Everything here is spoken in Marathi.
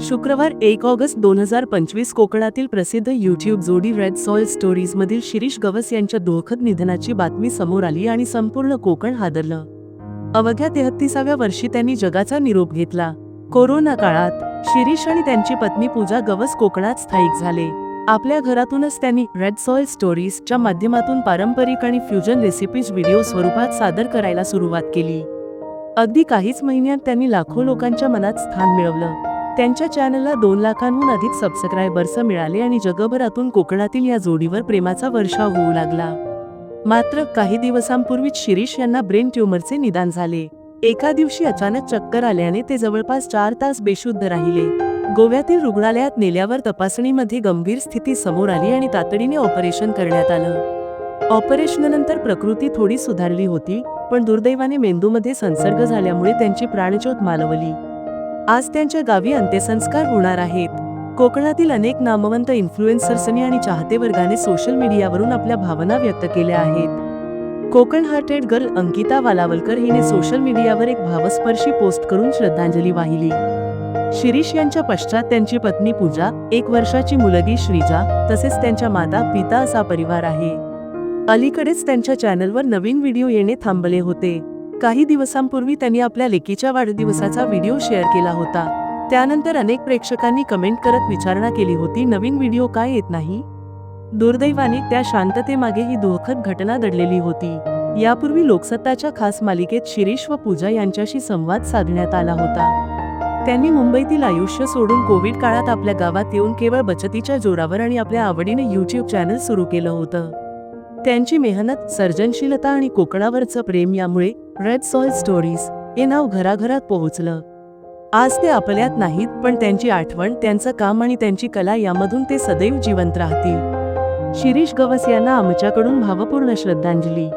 शुक्रवार एक ऑगस्ट दोन हजार पंचवीस कोकणातील प्रसिद्ध युट्यूब जोडी रेड सॉइल स्टोरीज मधील शिरीष गवस यांच्या दुःखद निधनाची बातमी समोर आली आणि संपूर्ण कोकण हादरलं. अवघ्या तेहत्तीसाव्या वर्षी त्यांनी जगाचा निरोप घेतला. कोरोना काळात शिरीष आणि त्यांची पत्नी पूजा गवस कोकणात स्थायिक झाले. आपल्या घरातूनच त्यांनी रेड सॉइल स्टोरीजच्या माध्यमातून पारंपरिक आणि फ्युजन रेसिपीज व्हिडिओ स्वरूपात सादर करायला सुरुवात केली. अगदी काहीच महिन्यात त्यांनी लाखो लोकांच्या मनात स्थान मिळवलं. त्यांच्या चॅनलला दोन लाखांहून अधिक सबस्क्रायबर्स मिळाले आणि जगभरातून कोकणातील या जोडीवर प्रेमाचा वर्षाव होऊ लागला. मात्र काही दिवसांपूर्वीच शिरीष यांना ब्रेन ट्यूमरचे निदान झाले. एका दिवशी अचानक चक्कर आल्याने ते जवळपास चार तास बेशुद्ध राहिले. गोव्यातील रुग्णालयात नेल्यावर तपासणीमध्ये गंभीर स्थिती समोर आली आणि तातडीने ऑपरेशन करण्यात आलं. ऑपरेशननंतर प्रकृती थोडी सुधारली होती पण दुर्दैवाने मेंदूमध्ये संसर्ग झाल्यामुळे त्यांची प्राणज्योत मालवली. आज त्यांच्या गावी अंत्यसंस्कार होणार आहेत. कोकणातील अनेक नामवंत इन्फ्लुएन्सर्सनी आणि चाहते वर्गाने सोशल मीडियावरून आपल्या भावना व्यक्त केल्या आहेत. कोकण हार्टेड गर्ल अंकिता वालावलकर हिने सोशल मीडियावर एक भावस्पर्शी पोस्ट करून श्रद्धांजली वाहिली. शिरीष यांच्या पश्चात त्यांची पत्नी पूजा एक वर्षाची मुलगी श्रीजा तसेच त्यांच्या माता पिता असा परिवार आहे. अलीकडेच त्यांच्या चॅनलवर नवीन व्हिडिओ येणे थांबले होते. काही दिवसांपूर्वी त्यांनी आपल्या लेकीच्या वाढदिवसाचा व्हिडिओ शेअर केला होता. त्यानंतर अनेक प्रेक्षकांनी कमेंट करत विचारणा केली होती नवीन व्हिडिओ काय येत नाही? दुर्दैवाने त्या शांततेमागे ही दुःखद घटना दडलेली होती. यापूर्वी लोकसत्ताच्या खास मालिकेत शिरीष व पूजा यांच्याशी संवाद साधण्यात आला होता. त्यांनी मुंबईतील आयुष्य सोडून कोविड काळात आपल्या गावात येऊन केवळ बचतीच्या जोरावर आणि आपल्या आवडीने युट्यूब चॅनल सुरू केलं होतं. त्यांची मेहनत सर्जनशीलता आणि कोकणावरचं प्रेम यामुळे रेड सॉइल स्टोरीज हे नाव घराघरात पोहोचलं. आज ते आपल्यात नाहीत पण त्यांची आठवण त्यांचं काम आणि त्यांची कला यामधून ते सदैव जिवंत राहतील. शिरीष गवस यांना आमच्याकडून भावपूर्ण श्रद्धांजली.